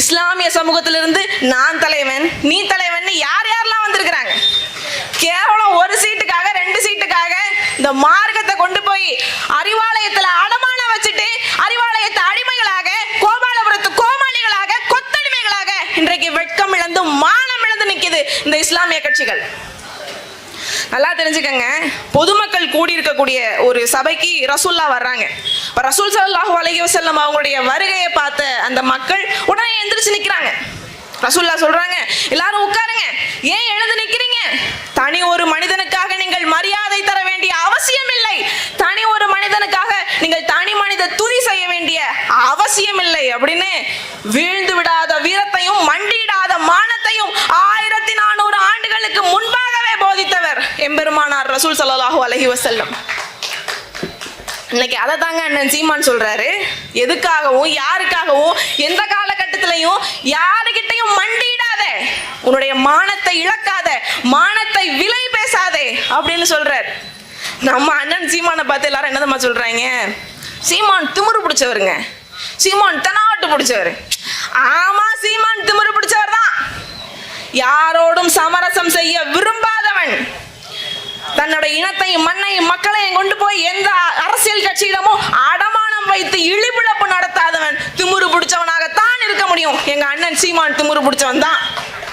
இஸ்லாமிய சமூகத்திலிருந்து நான் தலைவன் நீ தலைவன் யார் யாரெல்லாம் வந்திருக்கிறாங்க? கேவலம் ஒரு சீட்டுக்காக ரெண்டு சீட்டுக்காக இந்த மார்க்கத்தை கொண்டு போய் அறிவாலயத்துல அடமான வச்சுட்டு அறிவாலயத்தை அடிமைகளாக கோபாலபுரத்து கோமாளிகளாக கொத்தடிமைகளாக இன்றைக்கு வெட்கம் இழந்து மானம் இழந்து நிக்குது இந்த இஸ்லாமிய கட்சிகள். நல்லா தெரிஞ்சுக்கங்க. பொதுமக்கள் கூடி இருக்கக்கூடிய ஒரு சபைக்கு ரசூல்லா வர்றாங்க. இப்ப ரசூல் சல்லாஹூ அலைஹி வசல்லம் அவங்களுடைய வருகையை பார்த்த அந்த மக்கள் ரசூல்லா சொல்றாங்க எல்லாரும் உட்காருங்க. ஏன் எழுந்து நிக்கிறீங்க? தனி ஒரு மனிதனுக்காக நீங்கள் மரியாதை தர வேண்டிய அவசியம் இல்லை தனி ஒரு மனிதனுக்காக நீங்கள் தனி மனித துதி செய்ய வேண்டிய அவசியம் இல்லை அப்படின்னு வீழ்ந்து விடாத வீரத்தையும் மண்டியிடாத மானத்தையும் ஆயிரத்தி நானூறு ஆண்டுகளுக்கு முன்பாகவே போதித்தவர் எம்பெருமானார் ரசூல் சல்லாஹூ அலஹி வசல்லம் இன்னைக்கு அதை தாங்க அண்ணன் சீமான் சொல்றாரு. எதுக்காகவும் யாருக்காகவும் எந்த காலகட்டத்திலையும் யாருகிட்டையும் மண்டியிடாத. உன்னுடைய மானத்தை இழக்காத. மானத்தை விலை பேசாதே அப்படின்னு சொல்றார். நம்ம அண்ணன் சீமானை பார்த்து எல்லாரும் என்னதம்மா சொல்றாங்க? சீமான் திமுரு பிடிச்சவருங்க. சீமான் தெனாவட்டு பிடிச்சவர். ஆமா சீமான் திமுரு பிடிச்சவர் தான். யாரோடும் சமரசம் செய்ய விரும்பாதவன். தன்னோட இனத்தையும் மண்ணையும் மக்களையும் கொண்டு போய் எந்த அரசியல் அண்ணன் சீமான் திமுரு பிடிச்சவன் தான்